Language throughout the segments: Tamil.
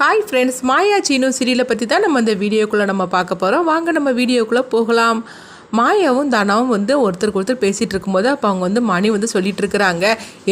ஹாய் ஃப்ரெண்ட்ஸ் மாயா சீனு சீரியலை பற்றி தான் நம்ம இந்த வீடியோக்குள்ளே நம்ம பார்க்க போகிறோம் வாங்க நம்ம வீடியோக்குள்ளே போகலாம். மாயாவும் தனாவும் வந்து ஒருத்தருக்கு ஒருத்தர் பேசிகிட்டு இருக்கும்போது அப்போ அவங்க வந்து மணி வந்து சொல்லிட்டு இருக்கிறாங்க.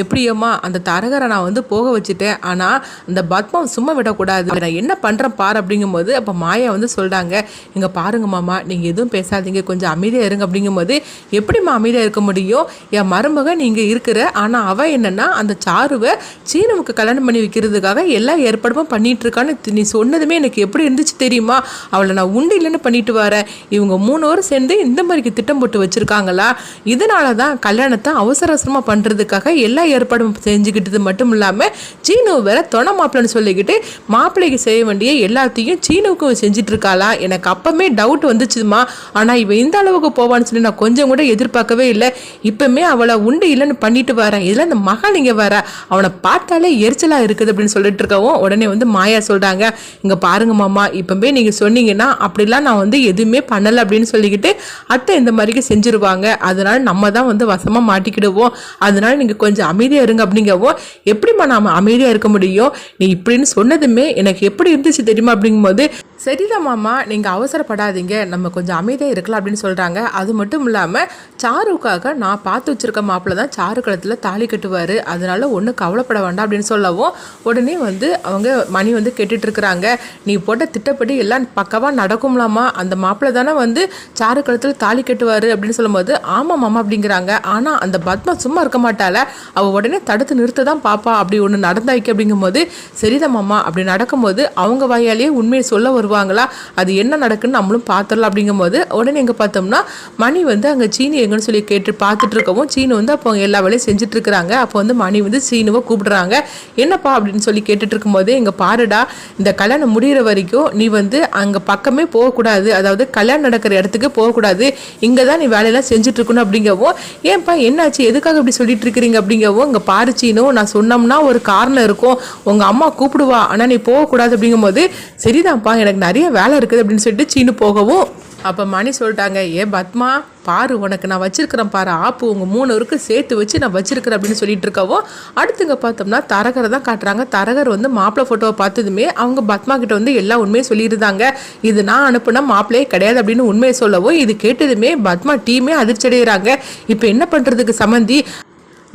எப்படியம்மா அந்த தரகரை நான் வந்து போக வச்சுட்டேன். ஆனால் அந்த பத்மம் சும்மா விடக்கூடாது. நான் என்ன பண்ணுறேன் பார் அப்படிங்கும்போது அப்போ மாயா வந்து சொல்கிறாங்க இங்கே பாருங்க மாமா நீங்கள் எதுவும் பேசாதீங்க. கொஞ்சம் அமைதியாக இருங்க. அப்படிங்கும்போது எப்படிம்மா அமைதியாக இருக்க முடியும்? என் மருமக நீங்கள் இருக்கிற ஆனால் அவள் என்னென்னா அந்த சாருவை சீனவுக்கு கல்யாணம் பண்ணி வைக்கிறதுக்காக எல்லா ஏற்பாடும் பண்ணிட்டு இருக்கான்னு நீ சொன்னதுமே எனக்கு எப்படி இருந்துச்சு தெரியுமா? அவளை நான் உண்டு இல்லைன்னு பண்ணிட்டு வரேன். இவங்க மூணு பேரும் சேர்ந்து இந்த மாதிரிக்கு திட்டம் போட்டு வச்சிருக்காங்களா? இதனால தான் கல்யாணத்தை அவசர அவசரமாக பண்ணுறதுக்காக எல்லா ஏற்பாடும் செஞ்சுக்கிட்டது மட்டும் இல்லாமல் சீனு வேற தொண மாப்பிள்ளைன்னு சொல்லிக்கிட்டு மாப்பிள்ளைக்கு செய்ய வேண்டிய எல்லாத்தையும் சீனுவுக்கும் செஞ்சுட்டு இருக்காளா எனக்கு அப்போமே டவுட் வந்துச்சுமா. ஆனால் இவன் இந்த அளவுக்கு போவான்னு சொல்லி நான் கொஞ்சம் கூட எதிர்பார்க்கவே இல்லை. இப்பவுமே அவளை உண்டு இல்லைன்னு பண்ணிட்டு வரேன். இதில் இந்த மகன் இங்கே வர அவனை பார்த்தாலே எரிச்சலாக இருக்குது அப்படின்னு சொல்லிட்டு இருக்கவும் உடனே வந்து மாயா சொல்கிறாங்க இங்கே பாருங்க மாமா இப்பவே நீங்கள் சொன்னீங்கன்னா அப்படிலாம் நான் வந்து எதுவுமே பண்ணலை அப்படின்னு சொல்லிக்கிட்டு அத்தை இந்த மாதிரிக்கு செஞ்சுருவாங்க. அதனால நம்ம தான் வந்து வசமாக மாட்டிக்கிடுவோம். அதனால நீங்கள் கொஞ்சம் அமைதியாக இருங்க அப்படிங்கவோ எப்படிம்மா நாம் அமைதியாக இருக்க முடியும்? நீ இப்படின்னு சொன்னதுமே எனக்கு எப்படி இருந்துச்சு தெரியுமா அப்படிங்கும்போது சரிதான் மாமா நீங்கள் அவசரப்படாதீங்க. நம்ம கொஞ்சம் அமைதியாக இருக்கலாம் அப்படின்னு சொல்கிறாங்க அது மட்டும் இல்லாமல் சாருக்காக நான் பார்த்து வச்சிருக்க மாப்பிள்ள தான் சாரு கழுத்தில் தாலி கட்டுவார். அதனால ஒன்றும் கவலைப்பட வேண்டாம் அப்படின்னு சொல்லவும் உடனே வந்து அவங்க மணி வந்து கேட்டுட்ருக்குறாங்க நீ போட்ட திட்டப்படி எல்லாம் பக்கவாக நடக்கும்லாமா? அந்த மாப்பிள்ள தானே வந்து சாரு கழுத்தில் தாலி கட்டுவார் அப்படின்னு சொல்லும்போது ஆமாம் மாமா அப்படிங்கிறாங்க. ஆனால் அந்த பத்மா சும்மா இருக்க மாட்டால அவள் உடனே தடுத்து நிறுத்த தான் பாப்பா. அப்படி ஒன்று நடந்தாய்க்கு அப்படிங்கும்போது சரிதான் மாமா அப்படி நடக்கும்போது அவங்க வாயாலேயே உண்மையை சொல்ல வரும் வருவாங்களா அது என்ன நடக்குன்னு நம்மளும் பார்த்துடலாம் அப்படிங்கும்போது உடனே எங்கே பார்த்தோம்னா மணி வந்து அங்கே சீனி எங்கன்னு சொல்லி கேட்டு பார்த்துட்டு இருக்கவும் சீனு வந்து அப்போ அவங்க எல்லா வேலையும் செஞ்சுட்டு இருக்கிறாங்க அப்போ வந்து மணி வந்து சீனுவை கூப்பிடுறாங்க. என்னப்பா அப்படின்னு சொல்லி கேட்டுட்டு இருக்கும்போது இங்கே பாருடா இந்த கல்யாணம் முடியிற வரைக்கும் நீ வந்து அங்கே பக்கமே போகக்கூடாது. அதாவது கல்யாணம் நடக்கிற இடத்துக்கு போகக்கூடாது. இங்கே தான் நீ வேலையெல்லாம் செஞ்சுட்டு இருக்கணும் அப்படிங்கவும் ஏன்ப்பா என்னாச்சு? எதுக்காக இப்படி சொல்லிட்டு இருக்கிறீங்க அப்படிங்கவும் இங்கே பாரு சீனு நான் சொன்னோம்னா ஒரு காரணம் இருக்கும். உங்கள் அம்மா கூப்பிடுவா ஆனால் நீ போகக்கூடாது அப்படிங்கும்போது சரிதான்ப்பா எனக்கு நிறைய வேலை இருக்குது அப்படின்னு சொல்லிட்டு சீனு போகவும் அப்போ மணி சொல்லிட்டாங்க ஏ பத்மா பாரு உனக்கு நான் வச்சிருக்கிறேன் பாரு ஆப்பு உங்கள் மூணு சேர்த்து வச்சு நான் வச்சிருக்கிறேன் அப்படின்னு சொல்லிட்டு இருக்கவோ அடுத்துங்க பார்த்தோம்னா தரகரை தான் காட்டுறாங்க. தரகர் வந்து மாப்பிள்ளை ஃபோட்டோவை பார்த்ததுமே அவங்க பத்மா கிட்ட வந்து எல்லா உண்மையும் சொல்லியிருந்தாங்க. இது நான் அனுப்புனா மாப்பிள்ளையே கிடையாது அப்படின்னு உண்மையை சொல்லவும் இது கேட்டதுமே பத்மா டீமே அதிர்ச்சி அடைகிறாங்க இப்போ என்ன பண்ணுறதுக்கு சம்மந்தி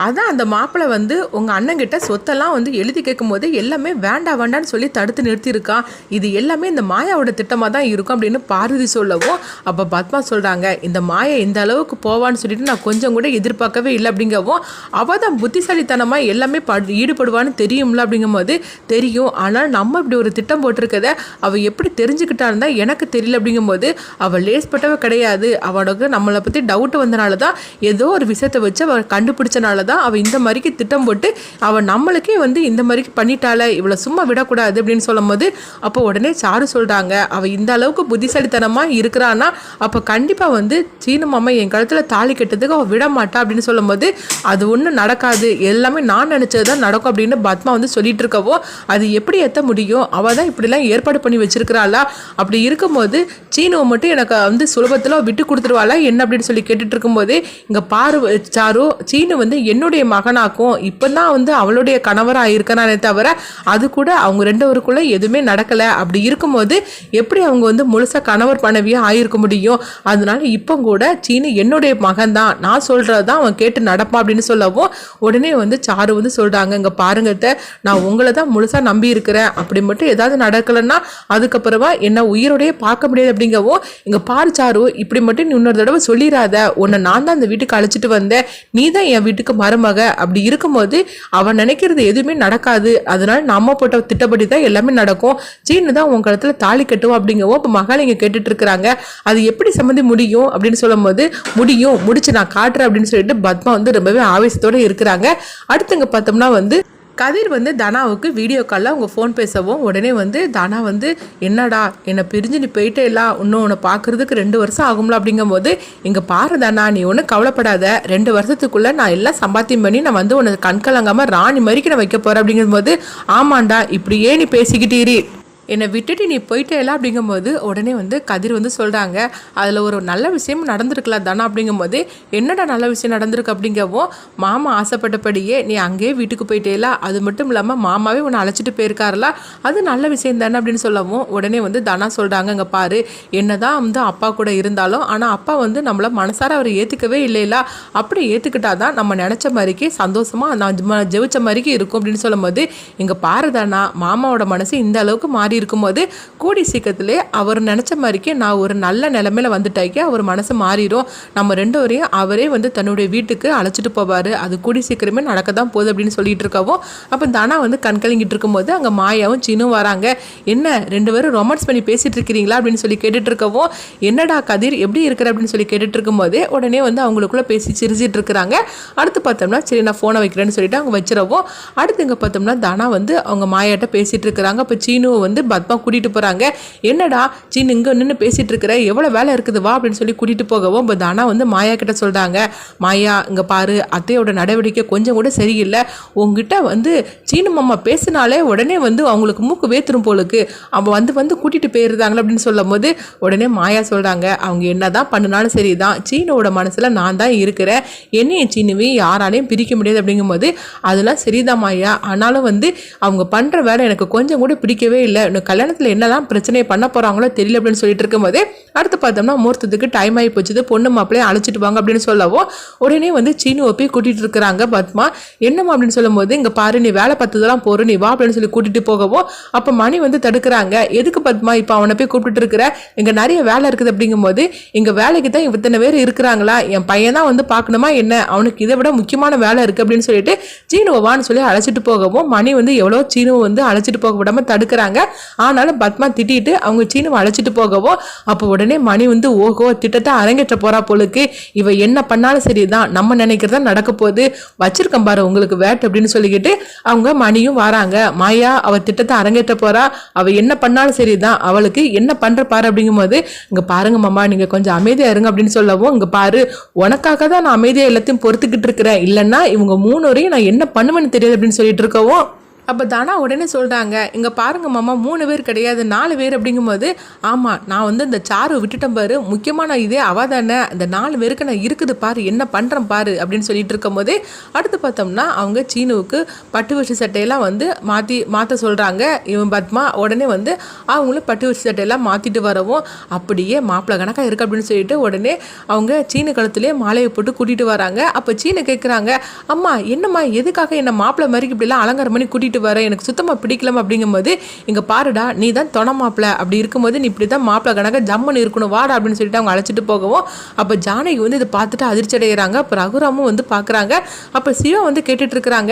அதான் அந்த மாப்பிள்ளை வந்து உங்கள் அண்ணங்கிட்ட சொத்தெல்லாம் வந்து எழுதி கேட்கும்போது எல்லாமே வேண்டாம் வேண்டான்னு சொல்லி தடுத்து நிறுத்தியிருக்கான் இது எல்லாமே இந்த மாயாவோட திட்டமாக தான் இருக்கும் அப்படின்னு பார்வதி சொல்லவும் அப்போ பத்மா சொல்கிறாங்க இந்த மாயா இந்த அளவுக்கு போவான்னு சொல்லிட்டு நான் கொஞ்சம் கூட எதிர்பார்க்கவே இல்லை அப்படிங்கவும் அவள் தான் புத்திசாலித்தனமாக எல்லாமே படு ஈடுபடுவான்னு தெரியும்ல அப்படிங்கும்போது தெரியும். ஆனால் நம்ம இப்படி ஒரு திட்டம் போட்டிருக்கத அவள் எப்படி தெரிஞ்சுக்கிட்டான்னு தான் எனக்கு தெரியல அப்படிங்கும்போது அவள் லேஸ்பட்டவ கிடையாது. அவனுக்கு நம்மளை பற்றி டவுட் வந்தனால தான் ஏதோ ஒரு விஷயத்தை வச்சு அவள் கண்டுபிடிச்சனால தான் அவள் இந்த மாதிரிக்கு திட்டம் போட்டு அவள் நம்மளுக்கே வந்து இந்த மாதிரிக்கு பண்ணிட்டாளே இவளை சும்மா விடக்கூடாது அப்படின்னு சொல்லும் போது அப்போ உடனே சாரு சொல்கிறாங்க அவள் இந்த அளவுக்கு புத்திசாலித்தனமாக இருக்கிறான்னா அப்போ கண்டிப்பாக வந்து சீன மாமா என் கழுத்தில் தாலி கெட்டதுக்கு அவள் விட மாட்டா அப்படின்னு சொல்லும்போது அது ஒன்றும் நடக்காது. எல்லாமே நான் நினச்சது தான் நடக்கும் அப்படின்னு பத்மா வந்து சொல்லிட்டு இருக்கவோ அது எப்படி எத்த முடியும்? அவள் தான் இப்படிலாம் ஏற்பாடு பண்ணி வச்சிருக்கிறாளா? அப்படி இருக்கும்போது சீனுவை மட்டும் எனக்கு வந்து சுலபத்தில் விட்டு கொடுத்துருவாளா? என்ன அப்படின்னு சொல்லி கேட்டுட்டு இருக்கும்போது இங்கே பாரு சாரு சீனு வந்து என்னுடைய மகனாக்கும் இப்போ தான் வந்து அவளுடைய கணவராக இருக்கனானே தவிர அது கூட அவங்க ரெண்டு பேருக்குள்ள எதுவுமே நடக்கலை. அப்படி இருக்கும்போது எப்படி அவங்க வந்து முழுசாக கணவர் மனைவியாக ஆயிருக்க முடியும்? அதனால இப்போ கூட சீனு என்னுடைய மகன் தான் நான் சொல்கிறது தான் அவன் கேட்டு நடப்பான் அப்படின்னு சொல்லவும் உடனே வந்து சாரு வந்து சொல்கிறாங்க இங்கே பாருங்கிட்ட நான் உங்களை தான் முழுசாக நம்பி இருக்கிறேன். அப்படி மட்டும் ஏதாவது நடக்கலைன்னா அதுக்கப்புறமா என்ன உயிரோடையே பார்க்க முடியாது அப்படிங்கவும் இங்கே பாரு சாரு இப்படி மட்டும் நீ இன்னொரு தடவை சொல்லிடாத உன்னை நான் தான் அந்த வீட்டுக்கு அழைச்சிட்டு வந்தேன். நீ தான் என் வீட்டுக்கு மருமக அப்படி இருக்கும்போது அவன் நினைக்கிறது எதுவுமே நடக்காது. அதனால நம்ம போட்ட திட்டப்படி தான் எல்லாமே நடக்கும். சீனு தான் உங்க இடத்துல தாலி கட்டுவோம் அப்படிங்கவோ இப்போ மகள் இங்கே கேட்டுட்டு இருக்கிறாங்க. அது எப்படி சம்மந்தி முடியும் அப்படின்னு சொல்லும்போது முடியும் முடிச்சு நான் காட்டுறேன் அப்படின்னு சொல்லிட்டு பத்மா வந்து ரொம்பவே ஆவேசத்தோடு இருக்கிறாங்க. அடுத்தங்க பார்த்தோம்னா வந்து கதிர் வந்து தனாவுக்கு வீடியோ காலில் அவங்க ஃபோன் பேசவும். உடனே வந்து தனா வந்து என்னடா என்னை பிரிஞ்சு நீ போயிட்டே இல்ல. இன்னும் உன்னை பார்க்கறதுக்கு ரெண்டு வருஷம் ஆகும்ல. அப்படிங்கும்போது இங்கே பாரு தனா நீ ஒன்றும் கவலைப்படாத. ரெண்டு வருஷத்துக்குள்ளே நான் எல்லாம் சம்பாத்தியம் பண்ணி நான் வந்து உனக்கு கண்கலங்காமல் ராணி மாதிரிக்கு நான் வைக்க போகிறேன் அப்படிங்கும்போது ஆமாண்டா இப்படியே நீ பேசிக்கிட்டீரி. என்னை விட்டுட்டு நீ போயிட்டேல அப்படிங்கும்போது உடனே வந்து கதிர் வந்து சொல்கிறாங்க அதில் ஒரு நல்ல விஷயம் நடந்திருக்கல தானே? அப்படிங்கும்போது என்னடா நல்ல விஷயம் நடந்திருக்கு? அப்படிங்கவும் மாமா ஆசைப்பட்டபடியே நீ அங்கேயே வீட்டுக்கு போயிட்டேல அது மட்டும் இல்லாமல் மாமாவே உன்னை அழைச்சிட்டு போயிருக்காருல அது நல்ல விஷயம் தானே? அப்படின்னு சொல்லவும் உடனே வந்து தனா சொல்கிறாங்க இங்கே பாரு என்னதான் வந்து அப்பா கூட இருந்தாலும் ஆனால் அப்பா வந்து நம்மளை மனசார அவர் ஏற்றுக்கவே இல்லைல அப்படி ஏற்றுக்கிட்டா தான் நம்ம நினச்ச மாதிரிக்கு சந்தோஷமாக நான் ஜெயிச்ச மாதிரிக்கு இருக்கும். அப்படின்னு சொல்லும்போது இங்கே பாரு தானா மாமாவோட மனசு இந்த அளவுக்கு மாறி இருக்கும்போது கூடி சீக்கிரத்திலே அவர் நினச்ச மாதிரிக்கு நான் ஒரு நல்ல நிலமையில வந்துட்டாக்கி அவர் மனசு மாறிடும் நம்ம ரெண்டு வரையும் அவரே வந்து தன்னுடைய வீட்டுக்கு அழைச்சிட்டு போவார். அது கூடி சீக்கிரமே நடக்க தான் போகுது அப்படின்னு சொல்லிட்டு இருக்கவும் அப்போ தனா வந்து கண்கலங்கிட்டு இருக்கும்போது அங்கே மாயாவும் சீனும் வராங்க. என்ன ரெண்டு பேரும் ரொமான்ஸ் பண்ணி பேசிட்டு இருக்கிறீங்களா அப்படின்னு சொல்லி கேட்டுட்டு இருக்கவும் என்னடா கதிர் எப்படி இருக்கிற அப்படின்னு சொல்லி கேட்டுட்டு இருக்கும்போது உடனே வந்து அவங்களுக்குள்ள பேசி சிரிச்சிட்டு இருக்கிறாங்க. அடுத்து பார்த்தோம்னா சரி நான் ஃபோனை வைக்கிறேன்னு சொல்லிட்டு அவங்க வச்சிடவும் அடுத்து இங்கே பார்த்தோம்னா தனா வந்து அவங்க மாயாட்ட பேசிட்டு இருக்கிறாங்க. அப்போ சீனுவை வந்து பத்மா கூட்டிகிட்டு போகிறாங்க என்னடா சீனு இங்கே நின்று பேசிகிட்டு இருக்கிற எவ்வளோ வேலை இருக்குது வா அப்படின்னு சொல்லி கூட்டிகிட்டு போகவும் இப்போ ஆனால் வந்து மாயா கிட்ட சொல்கிறாங்க மாயா இங்கே பாரு அத்தையோட நடவடிக்கை கொஞ்சம் கூட சரியில்லை. உங்ககிட்ட வந்து சீனு மாமா பேசினாலே உடனே வந்து அவங்களுக்கு மூக்கு வேத்துரும் போலுக்கு. அவன் வந்து வந்து கூட்டிகிட்டு போயிருந்தாங்களே அப்படின்னு சொல்லும் போது உடனே மாயா சொல்கிறாங்க அவங்க என்ன தான் பண்ணினாலும் சரிதான். சீனோட மனசில் நான் தான் இருக்கிறேன். என்னையும் சீனுவையும் யாராலையும் பிரிக்க முடியாது அப்படிங்கும்போது அதெல்லாம் சரிதான் மாயா. ஆனாலும் வந்து அவங்க பண்ணுற வேலை எனக்கு கொஞ்சம் கூட பிடிக்கவே இல்லை. கல்யாணத்தில் என்னதான் பிரச்சனையை பண்ண போகிறாங்களோ தெரியல அப்படின்னு சொல்லிட்டு இருக்கும்போது அடுத்து பார்த்தோம்னா முகூர்த்தத்துக்கு டைம் ஆகி போச்சுது பொண்ணு மாப்பிள்ளையே அழைச்சிட்டு வாங்க அப்படின்னு சொல்லவும் உடனே வந்து சீனுவை போய் கூட்டிகிட்டு இருக்கிறாங்க பத்மா. என்னம்மா அப்படின்னு சொல்லும்போது இங்கே பாரு நீ வேலை பார்த்ததெல்லாம் போகிற நீ வா அப்படின்னு சொல்லி கூட்டிகிட்டு போகவும் அப்போ மணி வந்து தடுக்கிறாங்க. எதுக்கு பத்மா இப்போ அவனை போய் கூப்பிட்டு இருக்கிற? இங்கே நிறைய வேலை இருக்குது அப்படிங்கும்போது இங்கே வேலைக்கு தான் இத்தனை பேர் இருக்கிறாங்களா? என் பையன் தான் வந்து பார்க்கணுமா என்ன? அவனுக்கு இதை விட முக்கியமான வேலை இருக்குது அப்படின்னு சொல்லிட்டு சீனுவை வான்னு சொல்லி அழைச்சிட்டு போகவும் மணி வந்து எவ்வளோ சீனுவை வந்து அழைச்சிட்டு போக விடாமல் தடுக்கிறாங்க. ஆனாலும் பத்மா திட்டிட்டு அவங்க சீனுவை அழைச்சிட்டு போகவோ அப்போ உடனே மணி வந்து ஓகோ திட்டத்தை அரங்கேற்ற போறா போலுக்கு. இவ என்ன பண்ணாலும் சரிதான். நம்ம நினைக்கிறதா நடக்க போகுது. வச்சிருக்கேன் பாரு உங்களுக்கு வேட் அப்படின்னு சொல்லிக்கிட்டு அவங்க மணியும் வராங்க. மாயா அவ திட்டத்தை அரங்கேற்ற போறா. அவ என்ன பண்ணாலும் சரிதான். அவளுக்கு என்ன பண்ற பாரு அப்படிங்கும்போது இங்க பாருங்க மாமா நீங்க கொஞ்சம் அமைதியா இருங்க அப்படின்னு சொல்லவும் இங்க பாரு உனக்காக தான் நான் அமைதியா எல்லாத்தையும் பொறுத்துக்கிட்டு இருக்கிறேன். இல்லைன்னா இவங்க மூணு வரையும் நான் என்ன பண்ணுவேன்னு தெரியாது அப்படின்னு சொல்லிட்டு இருக்கவும் அப்போ தானா உடனே சொல்கிறாங்க இங்கே பாருங்க மாமா மூணு பேர் கிடையாது நாலு பேர். அப்படிங்கும்போது ஆமாம் நான் வந்து இந்த சாரு விட்டுட்டேன் பாரு முக்கியமான இதே அவ தானே இந்த நாலு பேருக்கு நான் இருக்குது பாரு என்ன பண்ணுறேன் பாரு அப்படின்னு சொல்லிட்டு இருக்கும்போது அடுத்து பார்த்தோம்னா அவங்க சீனுவுக்கு பட்டு வச்சு சட்டையெல்லாம் வந்து மாற்றி மாற்ற சொல்கிறாங்க இவன் பத்மா உடனே வந்து அவங்களும் பட்டு வச்சு சட்டையெல்லாம் மாற்றிட்டு வரவும் அப்படியே மாப்பிள்ளை கணக்காக இருக்கு அப்படின்னு சொல்லிட்டு உடனே அவங்க சீனு கழுத்துலேயே மாலையை போட்டு கூட்டிகிட்டு வராங்க. அப்போ சீனை கேட்குறாங்க அம்மா என்னம்மா எதுக்காக என்னை மாப்பிள்ளை மாதிரி இப்படிலாம் அலங்காரம் பண்ணி கூட்டிகிட்டு வரேன் எனக்கு சுத்தமாக பிடிக்கலம் அப்படிங்கும்போது இங்கே பாருடா நீ தான் தொண மாப்பிள்ளை அப்படி இருக்கும்போது நீ இப்படி தான் மாப்பிள்ளை கணக்க ஜம்மன் இருக்கணும் வாடா அப்படின்னு சொல்லிட்டு அவங்க அழைச்சிட்டு போகவும் அப்போ ஜானகி வந்து இதை பார்த்துட்டு அதிர்ச்சி அடைகிறாங்க அப்போ ரகுராமும் வந்து பார்க்குறாங்க. அப்போ சிவா வந்து கேட்டுட்டு இருக்கிறாங்க.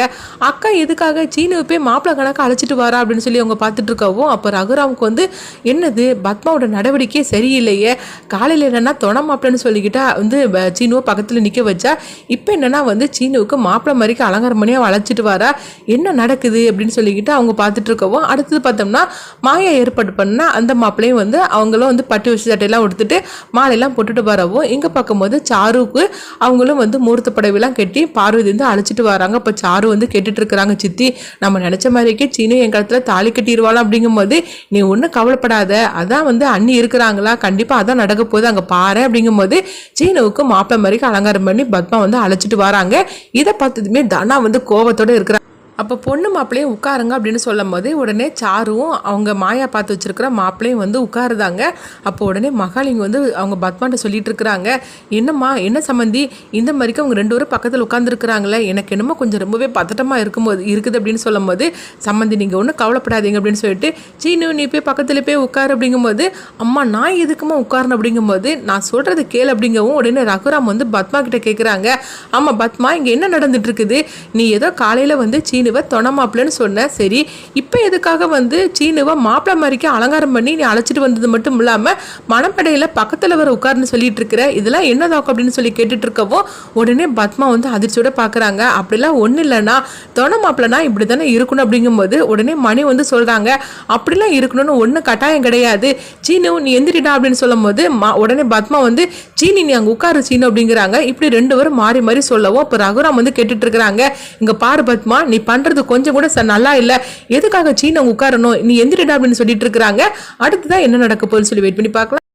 அக்கா எதுக்காக? சீனுவை போய் மாப்பிள்ளை கணக்கு அழைச்சிட்டு வரா அப்படின்னு சொல்லி அவங்க பார்த்துட்டு இருக்கவும் அப்போ ரகுராமுக்கு வந்து என்னது? பத்மாவோட நடவடிக்கையே சரியில்லையே. காலையில் என்னென்னா தொண மாப்பிள்ளைன்னு சொல்லிக்கிட்டா வந்து சீனுவை பக்கத்தில் நிற்க வச்சா இப்போ என்னென்னா வந்து சீனுவுக்கு மாப்பிள்ளை மாதிரிக்கு அலங்காரம் பண்ணி அழைச்சிட்டு வரா. என்ன நடக்குது? அப்படின்னு சொல்லிக்கிட்டு அவங்க பார்த்துட்டு இருக்கவும் அடுத்தது பார்த்தோம்னா மாயா ஏற்பாடு பண்ண அந்த மாப்பிள்ளையும் வந்து அவங்களும் வந்து பட்டு வச்சு சட்டையெல்லாம் உடுத்துட்டு மாலையெல்லாம் போட்டுட்டு வரவும் இங்கே பார்க்கும்போது சாருவுக்கு அவங்களும் வந்து மூர்த்த புடவைலாம் கட்டி பார்வதி வந்து அழைச்சிட்டு வராங்க. இப்போ சாரு வந்து கேட்டுட்டு இருக்கிறாங்க சித்தி நம்ம நினச்ச மாதிரிக்கே சீனு என் காலத்தில் தாலி கட்டிடுவாளாம் அப்படிங்கும்போது நீ ஒன்றும் கவலைப்படாத. அதான் வந்து அண்ணி இருக்கிறாங்களா? கண்டிப்பாக அதான் நடக்க போகுது. அங்கே பாரு. அப்படிங்கும்போது சீனுவுக்கு மாப்பிள்ளை மாதிரிக்கு அலங்காரம் பண்ணி பத்மா வந்து அழைச்சிட்டு வராங்க. இதை பார்த்ததுமே தனா வந்து கோவத்தோட இருக்கிறாங்க. அப்போ பொண்ணு மாப்பிள்ளையும் உட்காருங்க அப்படின்னு சொல்லும் போது உடனே சாருவும் அவங்க மாயா பார்த்து வச்சுருக்கிற மாப்பிள்ளையும் வந்து உட்காருதாங்க. அப்போ உடனே மகாலிங்க வந்து அவங்க பத்மாட்ட சொல்லிட்டு இருக்கிறாங்க. என்னம்மா என்ன சம்மந்தி இந்த மாதிரிக்கு அவங்க ரெண்டு பேரும் பக்கத்தில் உட்காந்துருக்குறாங்களே எனக்கு என்னமோ கொஞ்சம் ரொம்பவே பதட்டமாக இருக்கும்போது இருக்குது அப்படின்னு சொல்லும் போது சம்மந்தி நீங்கள் ஒன்றும் கவலைப்படாதீங்க அப்படின்னு சொல்லிட்டு சீனு நீ போய் பக்கத்தில் போய் உட்காரு அப்படிங்கும்போது அம்மா நான் எதுக்குமா உட்காரணும் அப்படிங்கும்போது நான் சொல்கிறது கேளு அப்படிங்கவும் உடனே ரகுராம் வந்து பத்மா கிட்ட கேட்குறாங்க ஆமாம் பத்மா இங்கே என்ன நடந்துட்டு இருக்குது? நீ ஏதோ காலையில் வந்து சீனு சீனுவை தொணமாப்பிள்ளன்னு சொன்ன சரி இப்போ எதுக்காக வந்து சீனுவை மாப்பிள்ளை மாதிரிக்கு அலங்காரம் பண்ணி நீ அழைச்சிட்டு வந்தது மட்டும் இல்லாமல் மணப்படையில் பக்கத்தில் வர உட்கார்னு சொல்லிட்டு இருக்கிற இதெல்லாம் என்னதாக்கும் அப்படின்னு சொல்லி கேட்டுட்டு இருக்கவோ உடனே பத்மா வந்து அதிர்ச்சியோட பார்க்குறாங்க அப்படிலாம் ஒன்றும் இல்லைன்னா தொண மாப்பிள்ளைனா இப்படி தானே இருக்கணும் அப்படிங்கும்போது உடனே மணி வந்து சொல்கிறாங்க அப்படிலாம் இருக்கணும்னு ஒன்றும் கட்டாயம் கிடையாது. சீனு நீ எந்திரிடா அப்படின்னு சொல்லும் போது மா- உடனே பத்மா வந்து சீனி நீ அங்கே உட்காரு சீனு அப்படிங்கிறாங்க. இப்படி ரெண்டு பேரும் மாறி மாறி சொல்லவும் அப்போ ரகுராம் வந்து கேட்டுட்டு இருக்கிறாங்க இங்கே பாரு பத்மா நீ பண்றது கொஞ்சம் கூட ச- நல்லா இல்ல. எதுக்காக சீனை உட்காரணும்? நீ எந்திரிடா அப்படின்னு சொல்லிட்டு இருக்கிறாங்க அடுத்ததான் என்ன நடக்க போகுதுன்னு சொல்லி வெயிட் பண்ணி பார்க்கலாம்.